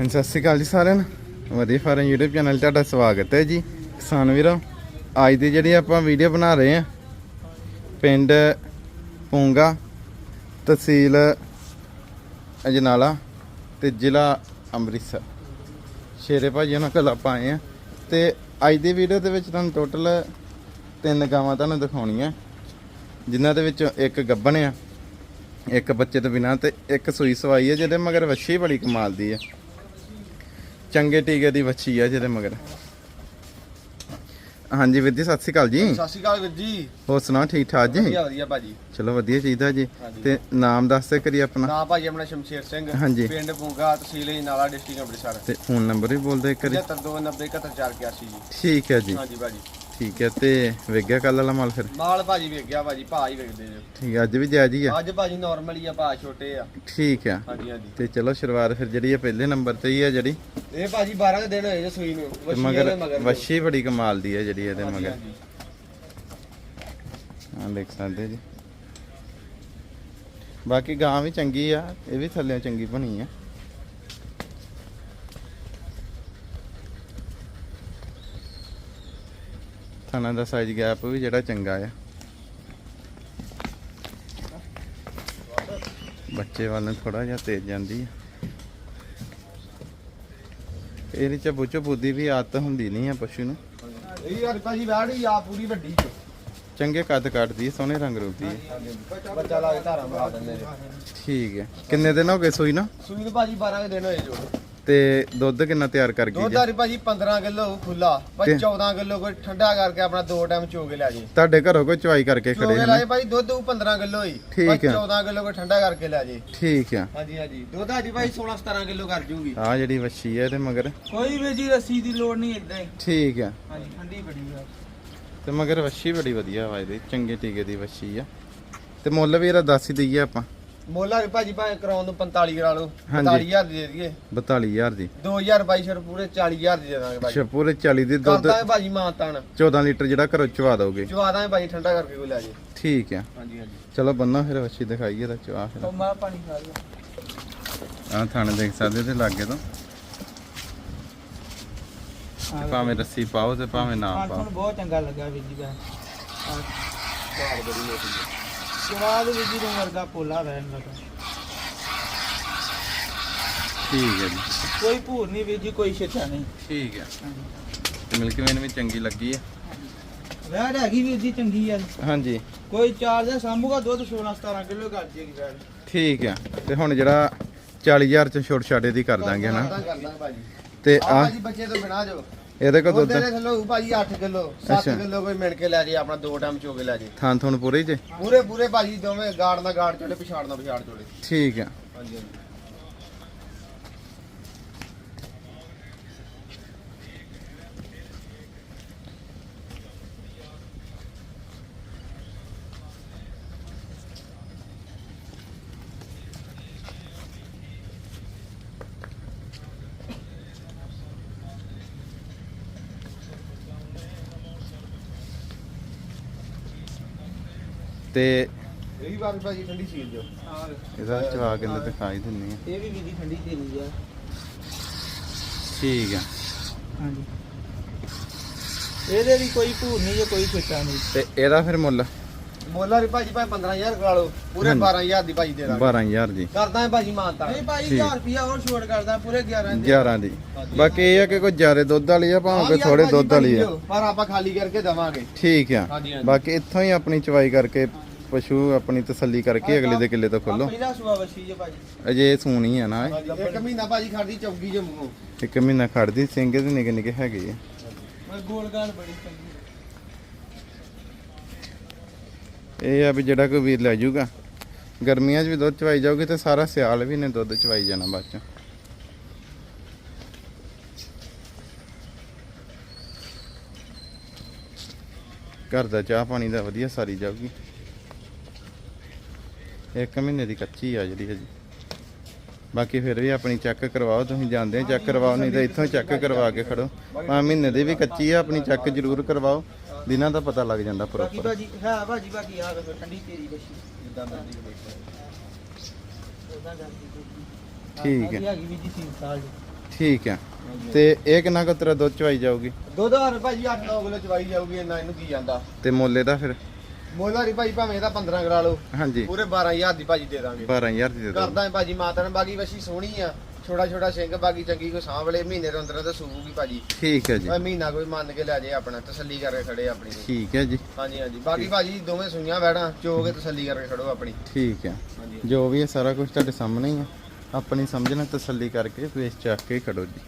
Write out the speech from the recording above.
ਹਾਂਜੀ, ਸਤਿ ਸ਼੍ਰੀ ਅਕਾਲ ਜੀ ਸਾਰਿਆਂ ਨੂੰ। ਵਧੀਆ ਫਾਰਮ YouTube ਚੈਨਲ 'ਤੇ ਤੁਹਾਡਾ ਸਵਾਗਤ ਹੈ ਜੀ। ਕਿਸਾਨ ਵੀਰੋ, ਅੱਜ ਦੀ ਜਿਹੜੀ ਆਪਾਂ ਵੀਡੀਓ ਬਣਾ ਰਹੇ ਹਾਂ, ਪਿੰਡ ਪੂੰਗਾ ਤਹਿਸੀਲ ਅਜਨਾਲਾ ਤੇ ਜ਼ਿਲ੍ਹਾ ਅੰਮ੍ਰਿਤਸਰ। ਸ਼ੇਰੇ ਭਾਜੀ ਉਹਨਾਂ ਕੋਲ ਆਪਾਂ ਆਏ ਆ ਤੇ ਅੱਜ ਦੀ ਵੀਡੀਓ ਦੇ ਵਿੱਚ ਤੁਹਾਨੂੰ ਟੋਟਲ ਤਿੰਨ ਗਾਵਾਂ ਤੁਹਾਨੂੰ ਦਿਖਾਉਣੀਆਂ। ਜਿਨ੍ਹਾਂ ਦੇ ਵਿੱਚੋਂ ਇੱਕ ਗੱਭਣ ਆ, ਇੱਕ ਬੱਚੇ ਤੋਂ ਬਿਨਾਂ ਤੇ ਇੱਕ ਸੂਈ ਸਵਾਈ ਹੈ ਜਿਹਦੇ ਮਗਰ ਵੱਛੀ ਬੜੀ ਕਮਾਲ ਦੀ ਹੈ ਚੰਗੇ ਟੀਕੇ ਦੀ ਵੱਛੀ ਆ ਜਿਹਦੇ ਮਗਰ। ਹਾਂਜੀ ਵੀਰ ਜੀ ਸਤਿ ਸ਼੍ਰੀ ਅਕਾਲ ਜੀ। ਸਤਿ ਸ਼੍ਰੀ ਅਕਾਲ ਵੀਰ ਜੀ। ਹੋਰ ਸੁਣਾਓ ਠੀਕ ਠਾਕ ਜੀ? ਵਧੀਆ ਵਧੀਆ ਭਾਜੀ। ਚਲੋ ਵਧੀਆ ਚਾਹੀਦਾ ਜੀ। ਤੇ ਨਾਮ ਦੱਸ ਦੇ ਕਰੀ ਆਪਣਾ। ਨਾਮ ਭਾਜੀ ਆਪਣਾ ਸ਼ਮਸ਼ੇਰ ਸਿੰਘ। ਹਾਂਜੀ। ਪਿੰਡ ਪੂੰਗਾ ਤਹਿਸੀਲ ਨਾਲਾ ਡਿਸਟ੍ਰਿਕਟ ਅੰਮ੍ਰਿਤਸਰ। ਤੇ ਫੋਨ ਨੰਬਰ ਵੀ ਬੋਲ ਦੇ ਕਰੀ 7290718481 ਜੀ। ਠੀਕ ਹੈ ਜੀ। ਹਾਂਜੀ ਭਾਜੀ। ਠੀਕ ਹੈ ਤੇ ਵੇਗਿਆ ਕੱਲ ਵਾਲਾ ਮਾਲ ਫਿਰ? ਮਾਲ ਭਾਜੀ ਵੇਖ ਗਿਆ ਭਾਜੀ ਭਾ ਹੀ ਵੇਖਦੇ ਜੋ ਠੀਕ ਹੈ ਅੱਜ ਵੀ ਜਾਇਜ਼ ਹੀ ਆ? ਅੱਜ ਭਾਜੀ ਨਾਰਮਲ ਹੀ ਆ ਭਾ ਛੋਟੇ ਆ। ਠੀਕ ਹੈ ਹਾਂਜੀ ਹਾਂਜੀ। ਤੇ ਚਲੋ ਸ਼ੁਰੂਆਤ ਫਿਰ ਜਿਹੜੀ ਹੈ ਪਹਿਲੇ ਨੰਬਰ ਤੇ ਹੀ ਹੈ ਜਿਹੜੀ। ਇਹ ਭਾਜੀ 12 ਦੇ ਦਿਨ ਹੋਏ ਜੇ ਸੂਈ ਨੂੰ ਤੇ ਮਗਰ ਵੱਛੀ ਬੜੀ ਕਮਾਲ ਦੀ ਹੈ ਜਿਹੜੀ ਇਹਦੇ ਮਗਰ। ਹਾਂ ਦੇਖ ਸਕਦੇ ਜੀ। ਬਾਕੀ ਗਾਂ ਵੀ ਚੰਗੀ ਆ ਇਹ ਵੀ ਥੱਲੇ ਚੰਗੀ ਬਣੀ ਆ। ਥਾਣਾ ਦਾ ਸਾਈਜ਼ ਗੈਪ ਵੀ ਜਿਹੜਾ ਚੰਗਾ ਆ। ਬੱਚੇ ਵੱਲ ਨੂੰ ਥੋੜਾ ਜਿਹਾ ਤੇਜ਼ ਜਾਂਦੀ ਆ। ਇਹਦੇ ਚ ਬੁੱਚੋ ਬੁੱਧੀ ਵੀ ਆਦਤ ਹੁੰਦੀ ਨਹੀਂ ਆ ਪਸ਼ੂ ਨੂੰ। ਇਹ ਯਾਰ ਭਾਜੀ ਵੈੜੀ ਆ ਪੂਰੀ ਵੱਡੀ ਚ। ਚੰਗੇ ਕੱਦ ਕੱਟਦੀ ਆ, ਸੋਹਣੇ ਰੰਗ ਰੂਪ ਦੀ। ਬੱਚਾ ਲਾ ਕੇ ਧਾਰਾਂ ਬਣਾ ਦਿੰਦੇ ਨੇ। ਠੀਕ ਹੈ ਕਿੰਨੇ ਦਿਨ ਹੋ ਗਏ ਸੂਈ ਨਾ? ਸੂਈ ਨੂੰ ਭਾਜੀ 12 ਦੇ ਦਿਨ ਹੋਏ ਜੋ ਤੇ ਦੁੱਧ ਕਿੰਨਾ ਤਿਆਰ ਕਰ ਗਈ ਦੁੱਧ ਜੀ? ਆਰੀ ਭਾਜੀ 15 ਕਿਲੋ ਖੁੱਲਾ ਭਾਜੀ ਤੇ- 14 ਕਿਲੋ ਕੋਈ ਠੰਡਾ ਕਰਕੇ ਆਪਣਾ ਦੋ ਟਾਈਮ ਚੋਗੇ ਲੈ ਜੇ ਤੁਹਾਡੇ ਘਰੋਂ ਕੋਈ ਚਵਾਈ ਕਰਕੇ ਖੜੇ ਚੋਗੇ ਲਾਏ ਭਾਈ ਦੁੱਧ ਉਹ 15 ਕਿਲੋ ਹੀ ਠੀਕ ਹੈ। 14 ਕਿਲੋ ਕੋਈ ਠੰਡਾ ਕਰਕੇ ਲੈ ਜੇ ਠੀਕ ਆ। ਹਾਂਜੀ ਹਾਂਜੀ। ਦੁੱਧ ਆਜੀ ਭਾਈ 16 17 ਕਿਲੋ ਕਰ ਜੂਗੀ। ਆ ਜਿਹੜੀ ਵੱਛੀ ਹੈ ਇਹਦੇ ਮਗਰ। ਕੋਈ ਵੀ ਜੀ ਰੱਸੀ ਦੀ ਲੋੜ ਨਹੀਂ ਇਦਾਂ ਹੀ। ਠੀਕ ਆ। ਹਾਂਜੀ ਠੰਡੀ ਬੜੀ ਆ। ਤੇ ਮਗਰ ਵੱਛੀ ਬੜੀ ਵਧੀਆ ਵਾ ਇਹਦੀ ਚੰਗੇ ਟੀਕੇ ਦੀ ਵੱਛੀ ਆ। ਤੇ ਮੁੱਲ ਵੀ ਇਹਦਾ ਦੱਸ ਹੀ ਦਈਏ ਆਪਾਂ। ਮੋਲਾ ਵੀ ਭਾਜੀ ਭਾਵੇਂ ਕਰਾਉਣ ਨੂੰ 45 ਕਰਾ ਲਓ ਹਾਂਜੀ। 45000 ਦੀ ਦੇ ਦਈਏ। 42000 ਦੀ। 2000 ਬਾਈ ਸ਼ਰ ਪੂਰੇ 40000 ਦੀ ਦੇ ਦਾਂਗੇ ਭਾਜੀ। ਅੱਛਾ ਪੂਰੇ 40 ਦੀ ਦੁੱਧ ਕਰਦਾ ਹੈ ਭਾਜੀ ਮਾਨਤਾਨ 14 ਲੀਟਰ ਜਿਹੜਾ ਘਰੋਂ ਚਵਾ ਦੋਗੇ। ਚਵਾ ਦਾਂਗੇ ਭਾਜੀ ਠੰਡਾ ਕਰਕੇ ਕੋਈ ਲੈ ਜੇ। ਠੀਕ ਆ। ਹਾਂਜੀ ਹਾਂਜੀ। ਚਲੋ ਬੰਨਾ ਫਿਰ ਵੱਛੀ ਦਿਖਾਈਏ ਤਾਂ ਚਵਾ ਫਿਰ। ਉਹ ਮਾਂ ਪਾਣੀ ਖਾ ਲਿਆ ਆ ਥਾਣੇ ਦੇਖ ਸਕਦੇ ਤੇ ਲਾਗੇ ਤੋਂ। ਤੇ ਭਾਵੇਂ ਰੱਸੀ ਪਾਓ ਤੇ ਭਾਵੇਂ ਨਾ ਹਾਂ ਪਾਓ। ਤੁਹਾਨੂੰ ਬਹੁਤ ਚੰਗਾ ਲੱਗਾ ਵੀਰ ਜੀ ਦਾ। ਸਵਾਦ ਬੜੀ ਮੋਟੀ ਹੈ ਸਵਾਦ ਵੀਰ ਜੀ ਨੂੰ ਵਰਗਾ ਪੋਲਾ ਰਹਿਣ ਲੱਗਾ ਠੀਕ ਹੈ ਜੀ। ਕੋਈ ਭੂਰ ਨਹੀਂ ਵੀਰ ਜੀ ਕੋਈ ਛਿੱਟਾ ਨਹੀਂ। ਠੀਕ ਹੈ। ਤੇ ਮਿਲਕ ਵੇਨ ਵੀ ਚੰਗੀ ਲੱਗੀ ਹੈ। ਵੈੜ ਹੈਗੀ ਵੀਰ ਜੀ ਚੰਗੀ ਆ ਹਾਂਜੀ। ਕੋਈ ਚਾਰ ਦਾ ਸਾਂਭੂਗਾ ਦੁੱਧ 16 17 ਕਿਲੋ ਕਰ ਜੇਗੀ ਵੈੜ। ਠੀਕ ਹੈ। ਤੇ ਹੁਣ ਜਿਹੜਾ 40000 ਚ ਛੋਟ ਛਾੜੇ ਦੀ ਕਰ ਦਾਂਗੇ ਕਰ ਭਾਜੀ। ਤੇ ਆ ਆ ਭਾਜੀ ਬੱਚੇ ਤੋਂ ਬਿਨਾ ਜੋ। ਇਹਦੇ ਕੋਲ ਦੁੱਧ। ਦੇ ਥੱਲੋਂ ਭਾਜੀ 8 ਕਿਲੋ 7 ਅੱਛਾ। ਕਿਲੋ ਕੋਈ ਮਿਣ ਕੇ ਲੈ ਜੇ ਆਪਣਾ ਦੋ ਟਾਈਮ ਚੋਗੇ ਲੈ ਜੇ। ਥਾਂ ਥੁਣ ਪੂਰੇ ਜੇ? ਪੂਰੇ ਪੂਰੇ ਭਾਜੀ ਦੋਵੇਂ ਗਾੜ ਦਾ ਗਾੜ ਚੋਲੇ ਪਿਛਾੜ ਦਾ ਪਿਛਾੜ ਚੋਲੇ ਠੀਕ ਹਾਂਜੀ ਹਾਂਜੀ। ਤੇ ਇਹ ਵੀ ਬਾਤ ਭਾਜੀ ਠੰਡੀ ਸੀਲ ਜੋ ਇਹਦਾ ਚਵਾ ਕੇ ਤੇ ਦਿਖਾਈ ਦਿੰਨੀ ਆ। ਇਹ ਵੀ ਵੀਰ ਜੀ ਠੰਡੀ ਤੇਰੀ ਆ। ਠੀਕ ਹੈ ਹਾਂਜੀ। ਇਹਦੇ ਵੀ ਕੋਈ ਭੂਰ ਨਹੀਂ ਜੇ ਕੋਈ ਛਿੱਟਾ ਨਹੀਂ। ਤੇ ਇਹਦਾ ਫਿਰ ਮੁੱਲ? ਮੋਲਾ ਵੀ ਭਾਜੀ ਭਾਵੇਂ 15000 ਕਰਾ ਲਓ। ਪੂਰੇ ਹਾਂਜੀ। 12000 ਦੀ ਭਾਜੀ ਦੇ ਦਾਂਗੇ। 12000 ਦੀ। ਕਰਦਾ ਹੈ ਭਾਜੀ ਮਾਨਤਾ। ਨਹੀਂ ਭਾਈ ਠੀਕ। 1000 ਰੁਪਿਆ ਹੋਰ ਛੋੜ ਕਰਦਾ ਪੂਰੇ 11 ਦੇ। 11 ਦੀ। ਬਾਕੀ ਇਹ ਆ ਕਿ ਕੋਈ ਜ਼ਿਆਦਾ ਦੁੱਧ ਵਾਲੀ ਆ ਭਾਵੇਂ ਕੋਈ ਥੋੜੇ ਦੁੱਧ ਵਾਲੀ ਆ। ਪਰ ਆਪਾਂ ਖਾਲੀ ਕਰਕੇ ਦਵਾਂਗੇ। ਠੀਕ ਆ। ਹਾਂਜੀ, ਹਾਂਜੀ। ਬਾਕੀ ਇੱਥੋਂ ਹੀ ਆਪਣੀ ਚਵਾਈ ਕਰਕੇ ਪਸ਼ੂ ਆਪਣੀ ਤਸੱਲੀ ਕਰਕੇ ਅਗਲੇ ਦੇ ਕਿੱਲੇ ਤੋਂ ਖੋਲੋ। ਪਹਿਲਾ ਸੁਆ ਵਸੀ ਜੇ ਭਾਜੀ। ਅਜੇ ਸੂਣੀ ਆ ਨਾ। ਇੱਕ ਮਹੀਨਾ ਭਾਜੀ ਖਾਦੀ ਚੌਗੀ ਜੇ ਮੂੰਹੋਂ। ਇੱਕ ਮਹੀਨਾ ਖੜਦੀ ਸਿੰਘ ਦੇ ਨਿੱਕੇ ਨਿੱਕੇ ਹੈਗੇ ਆ। ਮੈਂ ਗੋਲ ਗਾਲ ਬੜੀ ਚੰਗੀ। ਇਹ ਆ ਵੀ ਜਿਹੜਾ ਕੋਈ ਵੀਰ ਲੈ ਜਾਊਗਾ। ਗਰਮੀਆਂ 'ਚ ਵੀ ਦੁੱਧ ਚਵਾਈ ਜਾਊਗੀ ਤੇ ਸਾਰਾ ਸਿਆਲ ਵੀ ਨੇ ਦੁੱਧ ਚਵਾਈ ਜਾਣਾ ਬਾਅਦ 'ਚ। ਘਰ ਦਾ ਚਾਹ ਪਾਣੀ ਦਾ ਵਧੀਆ ਸਾਰੀ ਜਾਊਗੀ। ਇੱਕ ਮਹੀਨੇ ਦੀ ਕੱਚੀ ਆ ਜਿਹੜੀ ਹਜੀ। ਬਾਕੀ ਫਿਰ ਵੀ ਆਪਣੀ ਚੈੱਕ ਕਰਵਾਓ ਤੁਸੀਂ ਜਾਂਦੇ ਚੈੱਕ ਕਰਵਾਓ ਨਹੀਂ ਤਾਂ ਇੱਥੋਂ ਚੈੱਕ ਕਰਵਾ ਕੇ ਖੜੋ। ਪੰਜ ਮਹੀਨੇ ਦੀ ਵੀ ਕੱਚੀ ਆ ਆਪਣੀ ਚੈੱਕ ਜ਼ਰੂਰ ਕਰਵਾਓ। ਦਿਨਾਂ ਦਾ ਪਤਾ ਲੱਗ ਜਾਂਦਾ ਬਾਕੀ ਪ੍ਰੋਪਰ ਭਾਜੀ ਹੈ ਭਾਜੀ ਬਾਕੀ ਆ ਠੰਡੀ ਤੇਰੀ ਵਸੀ ਜਿੱਦਾਂ ਮਰਜ਼ੀ ਵੇਖੋ ਉਹਦਾ ਗੱਲ ਦੀ ਕੋਈ ਠੀਕ ਹੈ। ਹੈਗੀ ਵੀ ਜੀ 3 ਸਾਲ ਦੀ। ਠੀਕ ਹੈ। ਤੇ ਇਹ ਕਿੰਨਾ ਕੁ ਤੇਰਾ ਦੁੱਧ ਚਵਾਈ ਜਾਊਗੀ? ਦੁੱਧ ਹਰ ਭਾਜੀ 8-9 ਕਿਲੋ ਚਵਾਈ ਜਾਊਗੀ ਇੰਨਾ ਇਹਨੂੰ ਕੀ ਜਾਂਦਾ। ਤੇ ਮੁੱਲ ਇਹਦਾ ਫਿਰ? ਮੋਲਾਰੀ ਭਾਜੀ ਭਾਵੇਂ ਇਹਦਾ 15 ਕਰਾ ਲਓ। ਹਾਂਜੀ। ਪੂਰੇ 12000 ਦੀ ਭਾਜੀ ਦੇ ਦਾਂਗੇ। 12000 ਦੀ ਦੇ ਦੋ ਕਰਦਾ ਹੈ ਭਾਜੀ ਮਾਤਾ ਨੇ ਬਾਕੀ ਵਸ਼ੀ ਸੋਹਣੀ ਆ। ਛੋਟਾ ਛੋਟਾ ਸਿੰਘ ਬਾਕੀ ਚੰਗੀ ਕੋਈ ਸਾਂਭ ਵਾਲੇ ਮਹੀਨੇ ਦੇ ਅੰਦਰ ਤਾਂ ਸੂਗੀ ਭਾਜੀ। ਠੀਕ ਹੈ ਜੀ। ਮੈਂ ਮਹੀਨਾ ਕੋਈ ਮੰਨ ਕੇ ਲੈ ਜੇ ਆਪਣਾ ਤਸੱਲੀ ਕਰਕੇ ਖੜੇ ਆਪਣੀ। ਠੀਕ ਹੈ ਜੀ। ਹਾਂਜੀ ਹਾਂਜੀ। ਬਾਕੀ ਭਾਜੀ ਦੋਵੇਂ ਸੁਈਆਂ ਬੈਠਾਂ ਚੋ ਕੇ ਤਸੱਲੀ ਕਰਕੇ ਖੜੋ ਆਪਣੀ। ਠੀਕ ਹੈ। ਜੋ ਵੀ ਹੈ ਸਾਰਾ ਕੁਝ ਤੁਹਾਡੇ ਸਾਹਮਣੇ ਹੀ ਹੈ। ਆਪਣੀ ਸਮਝ ਨਾਲ ਤਸੱਲੀ ਕਰਕੇ ਵੇਚ ਚੱਕ ਕੇ ਖੜੋ ਜੀ।